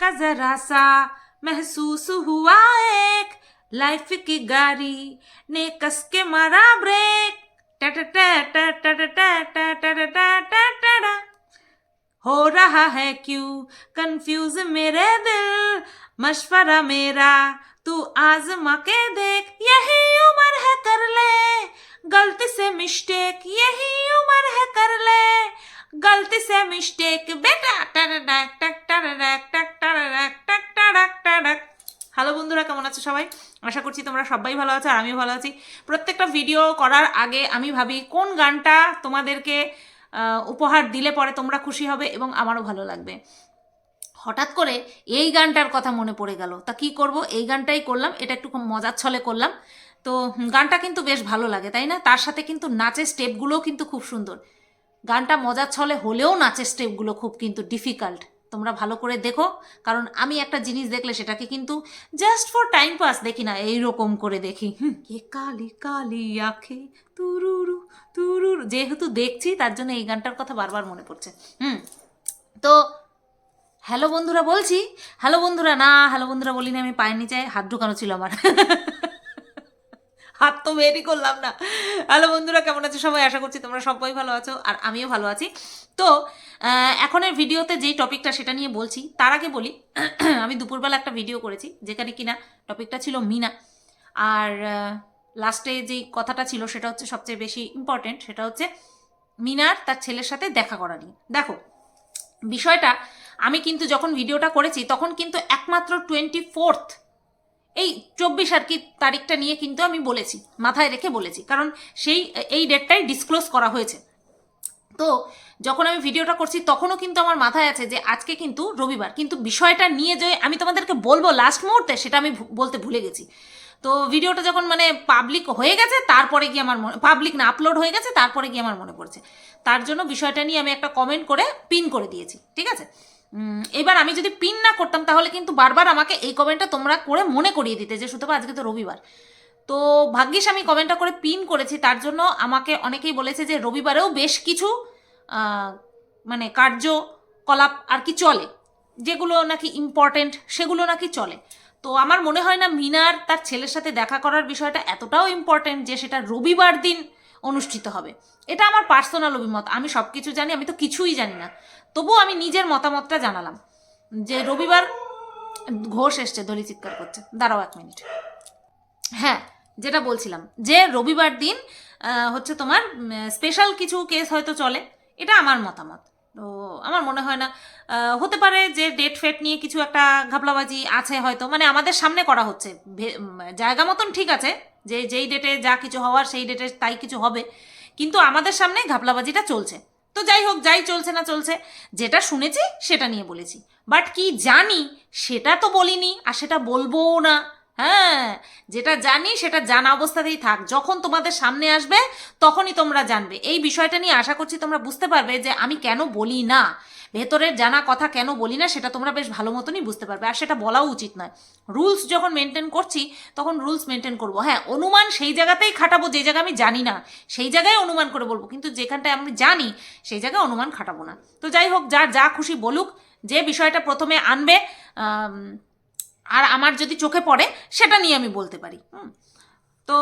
का जरा सा महसूस हुआ एक लाइफ की गाड़ी ने कस के मारा ब्रेक हो रहा है क्यों कंफ्यूज मेरे दिल मशवरा मेरा तू आजमा के देख यही उम्र है कर ले गलती से मिस्टेक यही उम्र है कर ले गलती से मिस्टेक बेटा আছো সবাই? আশা করছি তোমরা সবাই ভালো আছো আর আমিও ভালো আছি। প্রত্যেকটা ভিডিও করার আগে আমি ভাবি, কোন গানটা তোমাদেরকে উপহার দিলে পরে তোমরা খুশি হবে এবং আমারও ভালো লাগবে? হঠাৎ করে এই গানটার কথা মনে পড়ে গেল। তা কি করব? এই গানটাই করলাম, এটা একটু মজার ছলে করলাম। তো গানটা কিন্তু বেশ ভালো লাগে, তাই না? তার সাথে কিন্তু নাচের স্টেপগুলোও কিন্তু খুব সুন্দর। গানটা মজার ছলে হলেও নাচের স্টেপগুলো খুব কিন্তু ডিফিকাল্ট তোমরা ভালো করে দেখো। কারণ আমি একটা জিনিস দেখলে সেটাকে কিন্তু জাস্ট ফর টাইম পাস দেখি না, এইরকম করে দেখি। এ কালি কালি আখে, তুরুরু তুরুরু। যেহেতু দেখছি, তার জন্য এই গানটার কথা বারবার মনে পড়ছে। হুম, তো হ্যালো বন্ধুরা বলছি, হ্যালো বন্ধুরা না, হ্যালো বন্ধুরা বলিনি আমি, পায়ের নিচে হাত ঢুকানো ছিল আমার। হাত তো বেরই করলাম না। হ্যালো বন্ধুরা, কেমন আছো সবাই? আশা করছি তোমরা সবাই ভালো আছো আর আমিও ভালো আছি। তো এখনের ভিডিওতে যেই টপিকটা সেটা নিয়ে বলছি, তার আগে বলি, আমি দুপুরবেলা একটা ভিডিও করেছি, যেখানে কিনা টপিকটা ছিল মিনা। আর লাস্টে যেই কথাটা ছিল সেটা হচ্ছে সবচেয়ে বেশি ইম্পর্টেন্ট সেটা হচ্ছে মিনার তার ছেলের সাথে দেখা করা নিয়ে। দেখো, বিষয়টা, আমি কিন্তু যখন ভিডিওটা করেছি, তখন কিন্তু একমাত্র টোয়েন্টি ফোর্থ এই চব্বিশ আর কি তারিখটা নিয়ে কিন্তু আমি বলেছি, মাথায় রেখে বলেছি। কারণ সেই, এই ডেটটাই ডিসক্লোজ করা হয়েছে। তো যখন আমি ভিডিওটা করছি, তখনও কিন্তু আমার মাথায় আছে যে আজকে কিন্তু রবিবার। কিন্তু বিষয়টা নিয়ে যে আমি তোমাদেরকে বলব লাস্ট মুহূর্তে, সেটা আমি বলতে ভুলে গেছি। তো ভিডিওটা যখন মানে পাবলিক হয়ে গেছে, তারপরে গিয়ে আমার মনে পাবলিক না আপলোড হয়ে গেছে, তারপরে গিয়ে আমার মনে পড়ছে। তার জন্য বিষয়টা নিয়ে আমি একটা কমেন্ট করে পিন করে দিয়েছি, ঠিক আছে? এবার আমি যদি পিন না করতাম, তাহলে কিন্তু বারবার আমাকে এই কমেন্টটা তোমরা করে মনে করিয়ে দিতে যে সুতরাং আজকে তো রবিবার। তো ভাগ্যিস আমি কমেন্টটা করে পিন করেছি, তার জন্য আমাকে অনেকেই বলেছে যে, রবিবারেও বেশ কিছু মানে কার্যকলাপ আর কি চলে। যেগুলো নাকি ইম্পর্টেন্ট সেগুলো নাকি চলে। তো আমার মনে হয় না মিনার তার ছেলের সাথে দেখা করার বিষয়টা এতটাও ইম্পর্টেন্ট যে, সেটা রবিবার দিন অনুষ্ঠিত হবে। এটা আমার পার্সোনাল অভিমত। আমি সব কিছু জানি, আমি তো কিছুই জানি না। তবুও আমি নিজের মতামতটা জানালাম। যে রবিবার ঘোষ এসছে দলি চিৎকার করছে। দাঁড়াও এক মিনিট। হ্যাঁ যেটা বলছিলাম, যে রবিবার দিন হচ্ছে তোমার স্পেশাল কিছু কেস হয়তো চলে, এটা আমার মতামত। তো আমার মনে হয় না হতে পারে যে ডেট ফেট নিয়ে কিছু একটা ঘাপলাবাজি আছে হয়তো। মানে আমাদের সামনে করা হচ্ছে। জায়গা মতন ঠিক আছে যে, যেই ডেটে যা কিছু হওয়ার, সেই ডেটে তাই কিছু হবে। কিন্তু আমাদের সামনে ঘাপলাবাজিটা চলছে। তো যাই হোক, যাই চলছে না চলছে, যেটা শুনেছি সেটা নিয়ে বলেছি। বাট কি জানি, সেটা তো বলিনি, আর সেটা বলবোও না। হ্যাঁ যেটা জানি সেটা জানা অবস্থাতেই থাক। যখন তোমাদের সামনে আসবে, তখনই তোমরা জানবে। এই বিষয়টা নিয়ে আশা করছি তোমরা বুঝতে পারবে যে আমি কেন বলি না। ভেতরের জানা কথা কেন বলি না, সেটা তোমরা বেশ ভালো মতনই বুঝতে পারবে। আর সেটা বলাও উচিত নয়। রুলস যখন মেনটেন করছি, তখন রুলস মেনটেন করব। হ্যাঁ অনুমান সেই জায়গাতেই খাটাবো যে জায়গা আমি জানি না, সেই জায়গায় অনুমান করে বলব। কিন্তু যেখানটায় আমি জানি, সেই জায়গায় অনুমান খাটাবো না। তো যাই হোক, যার যা খুশি বলুক, যে বিষয়টা প্রথমে আনবে আর আমার যদি চোখে পড়ে, সেটা নিয়ে আমি বলতে পারি। তো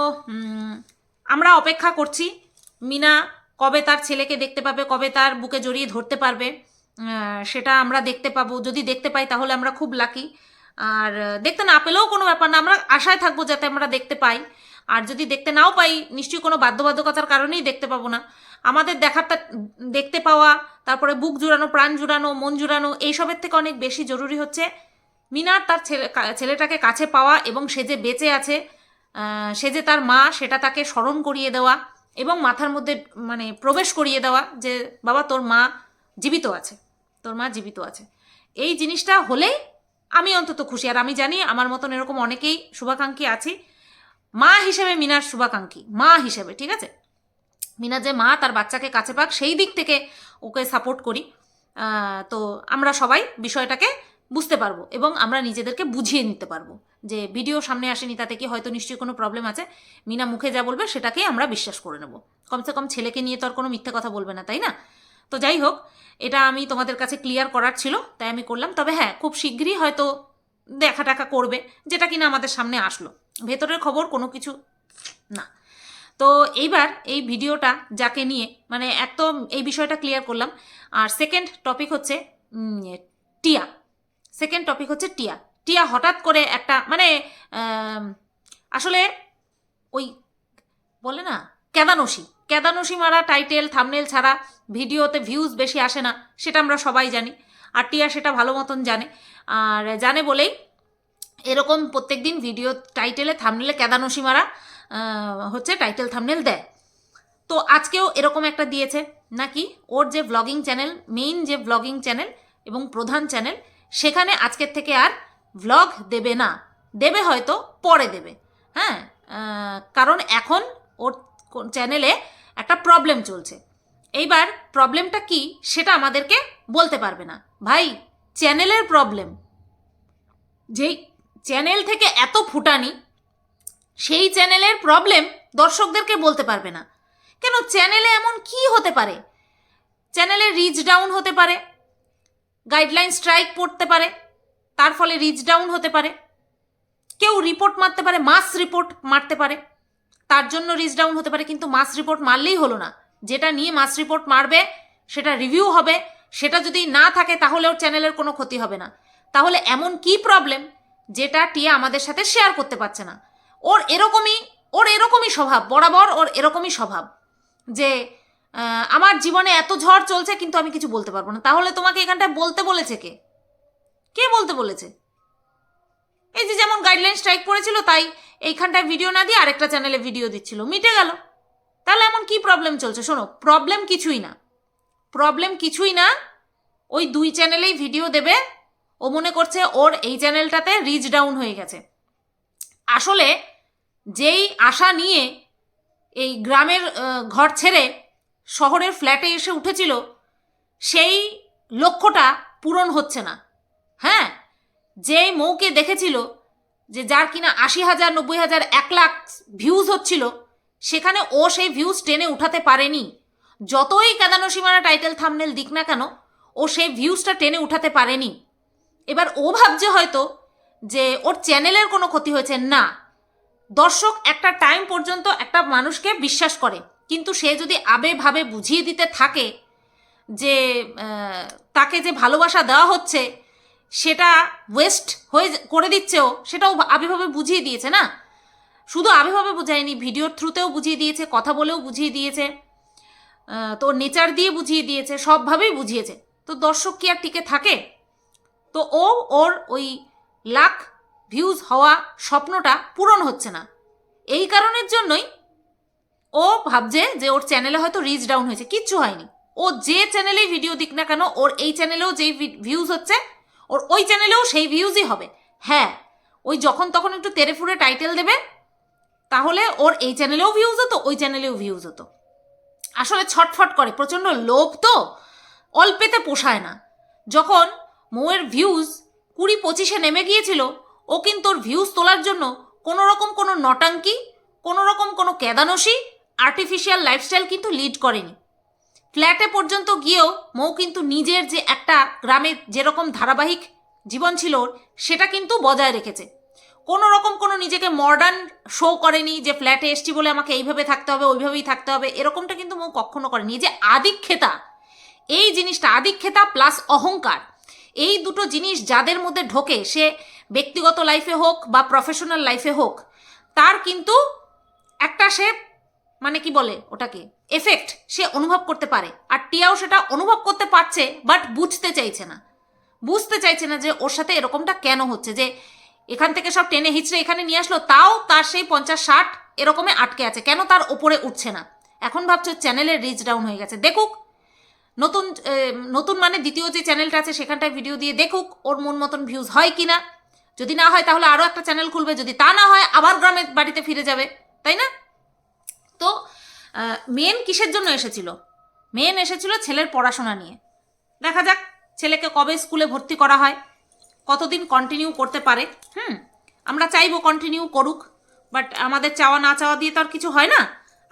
আমরা অপেক্ষা করছি। মিনা কবে তার ছেলেকে দেখতে পাবে, কবে তার বুকে জড়িয়ে ধরতে পারবে সেটা আমরা দেখতে পাবো। যদি দেখতে পাই, তাহলে আমরা খুব লাকি আর দেখতে না পেলেও কোনো ব্যাপার না, আমরা আশায় থাকব যাতে আমরা দেখতে পাই। আর যদি দেখতে নাও পাই, নিশ্চয়ই কোনো বাধ্যবাধকতার কারণেই দেখতে পাবো না। আমাদের দেখার দেখতে পাওয়া, তারপরে বুক জুড়ানো, প্রাণ জুড়ানো, মন জুড়ানো, এইসবের থেকে অনেক বেশি জরুরি হচ্ছে। মিনার তার ছেলে ছেলেটাকে কাছে পাওয়া এবং সে যে বেঁচে আছে সে যে তার মা, সেটা তাকে স্মরণ করিয়ে দেওয়া এবং মাথার মধ্যে মানে প্রবেশ করিয়ে দেওয়া যে, বাবা, তোর মা জীবিত আছে। তোর মা জীবিত আছে। এই জিনিসটা হলেই আমি অন্তত খুশি। আর আমি জানি আমার মতন এরকম অনেকেই শুভাকাঙ্ক্ষী আছি। মা হিসেবে মিনার শুভাকাঙ্ক্ষী। মা হিসেবে, ঠিক আছে? মিনা যে মা, তার বাচ্চাকে কাছে পাক, সেই দিক থেকে ওকে সাপোর্ট করি। তো আমরা সবাই বিষয়টাকে বুঝতে পারব এবং আমরা নিজেদেরকে বুঝিয়ে নিতে পারব। যে ভিডিও সামনে আসেনি, তাতে কি হয়তো নিশ্চয়ই কোনো প্রবলেম আছে? মিনা মুখে যা বলবে সেটাকেই আমরা বিশ্বাস করে নেব। কমসে কম ছেলেকে নিয়ে তো আর কোনো মিথ্যে কথা বলবে না, তাই না? তো যাই হোক, এটা আমি তোমাদের কাছে ক্লিয়ার করার ছিল, তাই আমি করলাম। তবে হ্যাঁ খুব শীঘ্রই হয়তো দেখা টাকা করবে, যেটা কিনা আমাদের সামনে আসলো। ভেতরের খবর কোনো কিছু না। তো এইবার এই ভিডিওটা যাকে নিয়ে মানে একদম এই বিষয়টা ক্লিয়ার করলাম। আর সেকেন্ড টপিক হচ্ছে টিয়া। সেকেন্ড টপিক হচ্ছে টিয়া। টিয়া হঠাৎ করে একটা মানে আসলে ওই বলে না, কেদানসি। কেদানসি মারা টাইটেল থামনেল ছাড়া ভিডিওতে ভিউজ বেশি আসে না, সেটা আমরা সবাই জানি। আর টিয়া সেটা ভালো মতন জানে। আর জানে বলেই এরকম প্রত্যেক দিন ভিডিও টাইটেলে থামনেলে কেদানসি মারা হচ্ছে টাইটেল থামনেল দেয়। তো আজকেও এরকম একটা দিয়েছে। নাকি ওর যে ব্লগিং চ্যানেল মেইন যে ব্লগিং চ্যানেল এবং প্রধান চ্যানেল সেখানে আজকের থেকে আর ভ্লগ দেবে না। দেবে হয়তো, পরে দেবে। হ্যাঁ কারণ এখন ওর চ্যানেলে একটা প্রবলেম চলছে। এইবার প্রবলেমটা কি সেটা আমাদেরকে বলতে পারবে না। ভাই চ্যানেলের প্রবলেম যেই চ্যানেল থেকে এত ফুটানি, সেই চ্যানেলের প্রবলেম দর্শকদেরকে বলতে পারবে না। কেন? চ্যানেলে এমন কি হতে পারে? চ্যানেলে রিচ ডাউন হতে পারে। গাইডলাইন স্ট্রাইক পড়তে পারে, তার ফলে রিচ ডাউন হতে পারে। কেউ রিপোর্ট মারতে পারে মাস রিপোর্ট মারতে পারে, তার জন্য রিচ ডাউন হতে পারে, কিন্তু মাস রিপোর্ট মারলেই হলো না। যেটা নিয়ে মাস রিপোর্ট মারবে, সেটা রিভিউ হবে, সেটা যদি না থাকে, তাহলে ওর চ্যানেলের কোনো ক্ষতি হবে না। তাহলে এমন কি প্রবলেম যেটা টিয়া আমাদের সাথে শেয়ার করতে পারছে না? ওর এরকমই ওর এরকমই স্বভাব, বরাবর ওর এরকমই স্বভাব যে আমার জীবনে এত ঝড় চলছে কিন্তু আমি কিছু বলতে পারব না। তাহলে তোমাকে এখানটায় বলতে বলেছে কে? কে বলতে বলেছে? এই যে যেমন গাইডলাইন স্ট্রাইক পড়েছিল, তাই এইখানটায় ভিডিও না দিয়ে আরেকটা চ্যানেলে ভিডিও দিচ্ছিল। মিটে গেল। তাহলে এমন কি প্রবলেম চলছে? শোনো প্রবলেম কিছুই না। প্রবলেম কিছুই না, ওই দুই চ্যানেলেই ভিডিও দেবে। ও মনে করছে ওর এই চ্যানেলটাতে রিচ ডাউন হয়ে গেছে। আসলে যেই আশা নিয়ে এই গ্রামের ঘর ছেড়ে শহরের ফ্ল্যাটে এসে উঠেছিল, সেই লক্ষ্যটা পূরণ হচ্ছে না। হ্যাঁ যে মৌকে দেখেছিল যে যার কিনা আশি হাজার, নব্বই হাজার, এক লাখ ভিউজ হচ্ছিল, সেখানে ও সেই ভিউজ টেনে উঠাতে পারেনি। যতই কেদানসীমারা টাইটেল থামনেল দিক না কেন, ও সেই ভিউজটা টেনে উঠাতে পারেনি। এবার ও ভাবছে হয়তো যে ওর চ্যানেলের কোনো ক্ষতি হয়েছে। না, দর্শক একটা টাইম পর্যন্ত একটা মানুষকে বিশ্বাস করে। কিন্তু সে যদি আবেভাবে বুঝিয়ে দিতে থাকে যে তাকে যে ভালোবাসা দেওয়া হচ্ছে, সেটা ওয়েস্ট হয়ে করে দিচ্ছেও, সেটাও আবিভাবে বুঝিয়ে দিয়েছে না? শুধু আবিভাবে বুঝায়নি, ভিডিওর থ্রুতেও বুঝিয়ে দিয়েছে, কথা বলেও বুঝিয়ে দিয়েছে তো নেচার দিয়ে বুঝিয়ে দিয়েছে, সবভাবেই বুঝিয়েছে। তো দর্শক কি আর টিকে থাকে? তো ও ওর ওই লাখ ভিউজ হওয়া স্বপ্নটা পূরণ হচ্ছে না। এই কারণের জন্যই ও ভাবছে যে ওর চ্যানেলে হয়তো রিচ ডাউন হয়েছে, কিচ্ছু হয়নি। ও যে চ্যানেলেই ভিডিও দিক না কেন, ওর এই চ্যানেলেও যেই ভিউজ হচ্ছে, ওর ওই চ্যানেলেও সেই ভিউজই হবে। হ্যাঁ ওই যখন তখন একটু তেরে ফুরে টাইটেল দেবে, তাহলে ওর এই চ্যানেলেও ভিউজ হতো, ওই চ্যানেলেও ভিউজ হতো। আসলে ছটফট করে, প্রচণ্ড লোভ তো, অল্পেতে পোষায় না। যখন মৌয়ের ভিউজ কুড়ি পঁচিশে নেমে গিয়েছিল, ও কিন্তু ওর ভিউজ তোলার জন্য কোনো রকম কোনো নটাঙ্কি, কোনো রকম কোনো কেদানসি আর্টিফিশিয়াল লাইফস্টাইল কিন্তু লিড করেনি। ফ্ল্যাটে পর্যন্ত গিয়েও মৌ কিন্তু নিজের যে একটা গ্রামে যেরকম ধারাবাহিক জীবন ছিল সেটা কিন্তু বজায় রেখেছে। কোনো রকম কোনো নিজেকে মডার্ন শো করেনি যে ফ্ল্যাটে এসছি বলে আমাকে এইভাবে থাকতে হবে, ওইভাবেই থাকতে হবে, এরকমটা কিন্তু মৌ কখনো করেনি। যে আদিক্ষেতা, এই জিনিসটা, আদিক্ষেতা প্লাস অহংকার, এই দুটো জিনিস যাদের মধ্যে ঢোকে, সে ব্যক্তিগত লাইফে হোক বা প্রফেশনাল লাইফে হোক, তার কিন্তু একটা সে মানে কি বলে ওটাকে? এফেক্ট সে অনুভব করতে পারে। আর টিয়াও সেটা অনুভব করতে পারছে বাট বুঝতে চাইছে না। বুঝতে চাইছে না যে ওর সাথে এরকমটা কেন হচ্ছে? যে এখান থেকে সব টেনে হিচড়ে এখানে নিয়ে আসলো, তাও তার সেই পঞ্চাশ ষাট এরকমে আটকে আছে। কেন তার ওপরে উঠছে না? এখন ভাবছ চ্যানেলের রিচ ডাউন হয়ে গেছে। দেখুক, নতুন নতুন মানে দ্বিতীয় যে চ্যানেলটা আছে সেখানটায় ভিডিও দিয়ে দেখুক ওর মন মতন ভিউজ হয় কি না যদি না হয় তাহলে আরও একটা চ্যানেল খুলবে। যদি তা না হয়, আবার গ্রামের বাড়িতে ফিরে যাবে। তাই না? তো মেন কিসের জন্য এসেছিল? মেন এসেছিল ছেলের পড়াশোনা নিয়ে। দেখা যাক ছেলেকে কবে স্কুলে ভর্তি করা হয়, কতদিন কন্টিনিউ করতে পারে, হুম? আমরা চাইব কন্টিনিউ করুক বাট আমাদের চাওয়া না চাওয়া দিয়ে তো আর কিছু হয় না।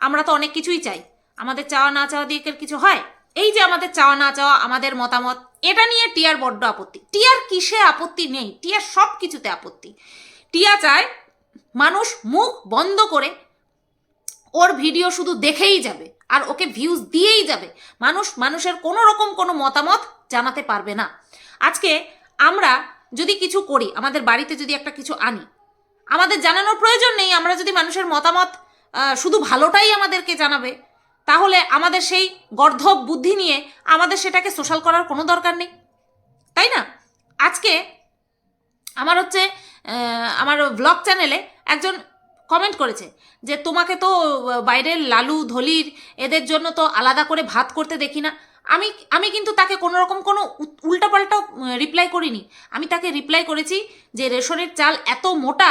আমরা তো অনেক কিছুই চাই। আমাদের চাওয়া না চাওয়া দিয়ে কিছু হয়? এই যে আমাদের চাওয়া না চাওয়া, আমাদের মতামত, এটা নিয়ে টিয়ার বড্ড আপত্তি। টিয়ার কিসে আপত্তি নেই? টিয়ার সব কিছুতে আপত্তি। টিয়া চায় মানুষ মুখ বন্ধ করে ওর ভিডিও শুধু দেখেই যাবে, আর ওকে ভিউজ দিয়েই যাবে। মানুষ মানুষের কোনো রকম কোনো মতামত জানাতে পারবে না। আজকে আমরা যদি কিছু করি, আমাদের বাড়িতে যদি একটা কিছু আনি, আমাদের জানানোর প্রয়োজন নেই, আমরা যদি মানুষের মতামত শুধু ভালোটাই আমাদেরকে জানাবে, তাহলে আমাদের সেই গর্ধব বুদ্ধি নিয়ে আমাদের সেটাকে সোশ্যাল করার কোনো দরকার নেই। তাই না? আজকে আমার হচ্ছে আমার ব্লগ চ্যানেলে একজন কমেন্ট করেছে যে তোমাকে তো বাইরের লালু, ধলির এদের জন্য তো আলাদা করে ভাত করতে দেখি না। আমি আমি কিন্তু তাকে কোনো রকম কোনো উল্টাপাল্টা রিপ্লাই করিনি। আমি তাকে রিপ্লাই করেছি যে রেশনের চাল এত মোটা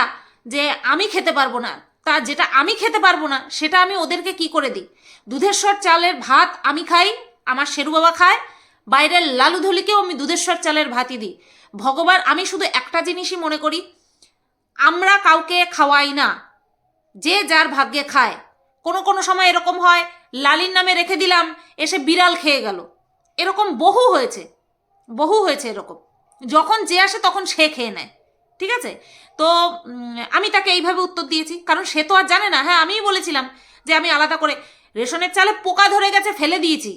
যে আমি খেতে পারব না। তা যেটা আমি খেতে পারব না, সেটা আমি ওদেরকে কি করে দিই? দুধেশ্বর চালের ভাত আমি খাই, আমার শেরু বাবা খায়, বাইরের লালু ধলিকেও আমি দুধেশ্বর চালের ভাতই দিই। ভগবান, আমি শুধু একটা জিনিসই মনে করি, আমরা কাউকে খাওয়াই না। যে যার ভাগ্যে খায়। কোনো কোনো সময় এরকম হয়, লালির নামে রেখে দিলাম, এসে বিড়াল খেয়ে গেল। এরকম বহু হয়েছে বহু হয়েছে এরকম। যখন যে আসে তখন সে খেয়ে নেয়, ঠিক আছে? তো আমি তাকে এইভাবে উত্তর দিয়েছি, কারণ সে তো আর জানে না। হ্যাঁ আমিই বলেছিলাম যে আমি আলাদা করে রেশনের চালে পোকা ধরে গেছে, ফেলে দিয়েছি।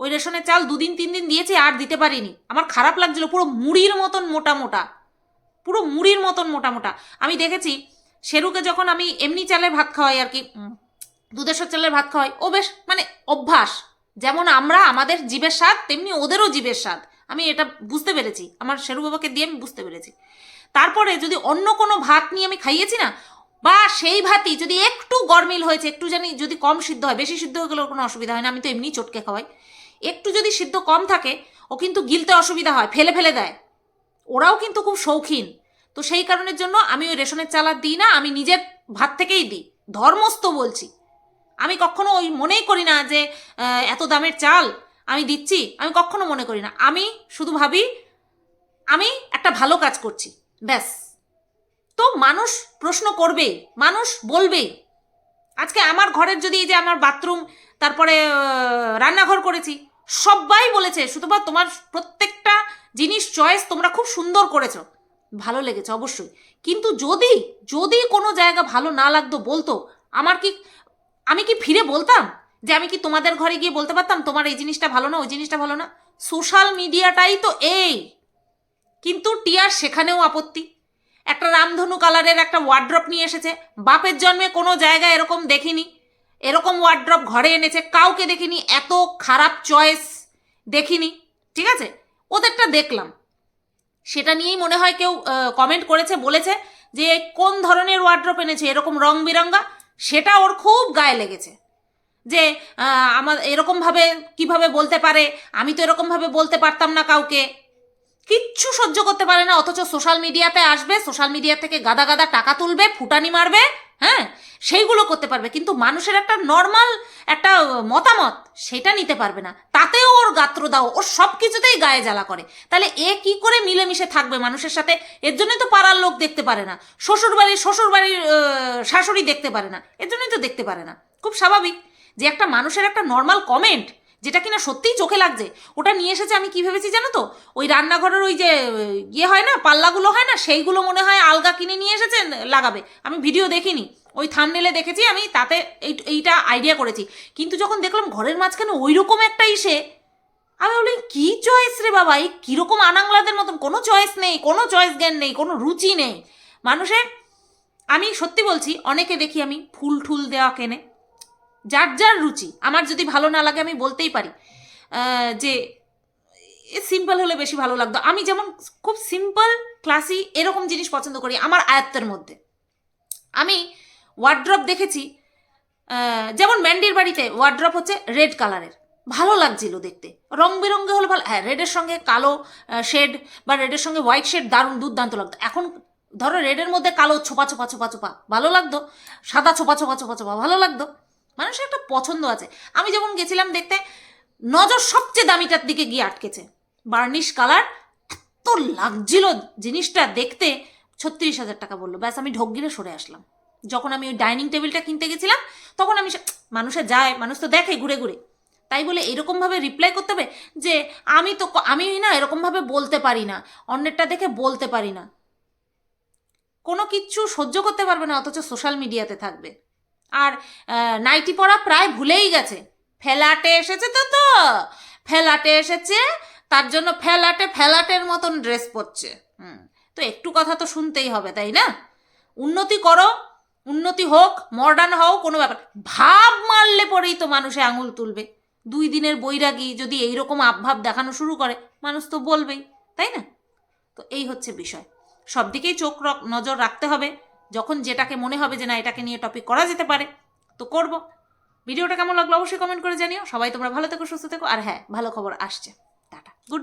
ওই রেশনের চাল দুদিন, তিন দিন দিয়েছি, আর দিতে পারিনি। আমার খারাপ লাগছিল, পুরো মুড়ির মতন মোটা মোটা। পুরো মুড়ির মতন মোটা মোটা। আমি দেখেছি শেরুকে যখন আমি এমনি চালের ভাত খাওয়াই আর কি দুধেশ্বর চালের ভাত খাওয়াই, ও বেশ মানে অভ্যাস। যেমন আমরা, আমাদের জীবের স্বাদ, তেমনি ওদেরও জীবের স্বাদ। আমি এটা বুঝতে পেরেছি। আমার শেরু বাবাকে দিয়ে আমি বুঝতে পেরেছি। তারপরে যদি অন্য কোনো ভাত নিয়ে আমি খাইয়েছি না, বা সেই ভাতই যদি একটু গরমিল হয়েছে, একটু জানি যদি কম সিদ্ধ হয়, বেশি সিদ্ধ হয়ে গেলেও কোনো অসুবিধা হয় না, আমি তো এমনি চটকে খাওয়াই। একটু যদি সিদ্ধ কম থাকে, ও কিন্তু গিলতে অসুবিধা হয়, ফেলে ফেলে দেয়। ওরাও কিন্তু খুব শৌখিন। তো সেই কারণের জন্য আমি ওই রেশনের চাল দিই না, আমি নিজের ভাত থেকেই দিই। ধর্মস্থ বলছি। আমি কখনো ওই মনেই করি না যে এত দামের চাল আমি দিচ্ছি, আমি কখনো মনে করি না। আমি শুধু ভাবি, আমি একটা ভালো কাজ করছি, ব্যাস। তো মানুষ প্রশ্ন করবে মানুষ বলবে আজকে আমার ঘরের যদি এই যে আমার বাথরুম, তারপরে রান্নাঘর করেছি সবাই বলেছে শুধুমাত্র তোমার প্রত্যেকটা জিনিস, চয়েস তোমরা খুব সুন্দর করেছ। ভালো লেগেছে, অবশ্যই। কিন্তু যদি যদি কোনো জায়গা ভালো না লাগতো বলতো, আমার কি, আমি কি ফিরে বলতাম? যে আমি কি তোমাদের ঘরে গিয়ে বলতে পারতাম, তোমার এই জিনিসটা ভালো না, ওই জিনিসটা ভালো না? সোশ্যাল মিডিয়াটাই তো এই। কিন্তু টিয়ার সেখানেও আপত্তি। একটা রামধনু কালারের একটা ওয়ার্ড্রপ নিয়ে এসেছে। বাপের জন্মে কোনো জায়গায় এরকম দেখিনি। এরকম ওয়ার্ড্রপ ঘরে এনেছে, কাউকে দেখিনি, এত খারাপ চয়েস দেখিনি। ঠিক আছে? ওদেরটা দেখলাম। সেটা নিয়েই মনে হয় কেউ কমেন্ট করেছে, বলেছে যে কোন ধরনের ওয়ার্ড্রপ এনেছে, এরকম রং বেরঙ্গা, সেটা ওর খুব গায়ে লেগেছে। যে আমার এরকমভাবে কীভাবে বলতে পারে, আমি তো এরকমভাবে বলতে পারতাম না কাউকে। কিচ্ছু সহ্য করতে পারে না, অথচ সোশ্যাল মিডিয়াতে আসবে সোশ্যাল মিডিয়া থেকে গাদা গাদা টাকা তুলবে, ফুটানি মারবে হ্যাঁ? সেইগুলো করতে পারবে। কিন্তু মানুষের একটা নর্মাল একটা মতামত, সেটা নিতে পারবে না। তাতেও ওর গাত্র দাও ওর সব কিছুতেই গায়ে জ্বালা করে। তাহলে এ কি করে মিলেমিশে থাকবে মানুষের সাথে? এর জন্যই তো পাড়ার লোক দেখতে পারে না। শ্বশুর বাড়ির শ্বশুর বাড়ির শাশুড়ি দেখতে পারে না। এর জন্যই তো দেখতে পারে না। খুব স্বাভাবিক যে একটা মানুষের একটা নর্মাল কমেন্ট যেটা কিনা সত্যিই চোখে লাগছে। ওটা নিয়ে এসেছে আমি কি ভেবেছি জানো তো? ওই রান্নাঘরের ওই যে ইয়ে হয় না, পাল্লাগুলো হয় না, সেইগুলো মনে হয় আলগা কিনে নিয়ে এসেছে, লাগাবে। আমি ভিডিও দেখিনি। ওই থামনেলে দেখেছি, আমি তাতে এই এইটা আইডিয়া করেছি। কিন্তু যখন দেখলাম ঘরের মাঝখানে ওই রকম একটা ইসে, আমি বলি কি চয়েস রে বাবা? এই কীরকম আনাংলাদের মতন? কোনো চয়েস নেই, কোনো চয়েস জ্ঞান নেই, কোনো রুচি নেই। মানুষের, আমি সত্যি বলছি, অনেকে দেখি আমি ফুল ঠুল দেওয়া কেনে। যার যার রুচি, আমার যদি ভালো না লাগে আমি বলতেই পারি। যে সিম্পল হলে বেশি ভালো লাগতো। আমি যেমন খুব সিম্পল ক্লাসি এরকম জিনিস পছন্দ করি আমার আয়ত্তের মধ্যে। আমি ওয়ার্ড্রপ দেখেছি যেমন ম্যান্ডির বাড়িতে ওয়ার্ড্রপ হচ্ছে রেড কালারের ভালো লাগছিল দেখতে। রং বেরঙ্গে হলে ভালো হ্যাঁ রেডের সঙ্গে কালো শেড বা রেডের সঙ্গে হোয়াইট শেড দারুণ দুর্দান্ত লাগতো। এখন ধরো রেডের মধ্যে কালো ছোপা ছোপা ছোপা ছোপা, ভালো লাগতো। সাদা ছোপা ছোপা ছোপা ছোপা, ভালো লাগতো। মানুষের একটা পছন্দ আছে। আমি যখন গেছিলাম দেখতে, নজর সবচেয়ে দামিটার দিকে গিয়ে আটকেছে। বার্নিশ কালার এত লাগছিল জিনিসটা দেখতে, ছত্রিশ হাজার টাকা বলল। ব্যাস, আমি ঢোক গিরে সরে আসলাম। যখন আমি ওই ডাইনিং টেবিলটা কিনতে গেছিলাম, তখন আমি মানুষে যায়, মানুষ তো দেখে ঘুরে ঘুরে। তাই বলে এরকমভাবে রিপ্লাই করতে হবে যে, আমি তো আমি না এরকমভাবে বলতে পারি না, অন্যেরটা দেখে বলতে পারি না। কোনো কিচ্ছু সহ্য করতে পারবে না, অথচ সোশ্যাল মিডিয়াতে থাকবে। আর নাইটি পরা প্রায় ভুলেই গেছে। ফেলাটে এসেছে তো তো, ফেলাটে এসেছে, তার জন্য ফেলাটে ফেলাটের মতন ড্রেস পরছে। হুম, তো একটু কথা তো শুনতেই হবে, তাই না? উন্নতি করো উন্নতি হোক মডার্ন হও কোনো ব্যাপার। ভাব মারলে পরেই তো মানুষে আঙুল তুলবে। দুই দিনের বৈরাগী যদি এইরকম আবভাব দেখানো শুরু করে, মানুষ তো বলবেই, তাই না? তো এই হচ্ছে বিষয়। সব দিকেই চোখ নজর রাখতে হবে। যখন যেটাকে মনে হবে যে না, এটাকে নিয়ে টপিক করা যেতে পারে, তো করব। ভিডিওটা কেমন লাগল অবশ্যই কমেন্ট করে জানিও। সবাই তোমরা ভালো থেকো, সুস্থ থেকো। আর হ্যাঁ ভালো খবর আসছে। টাটা। Good night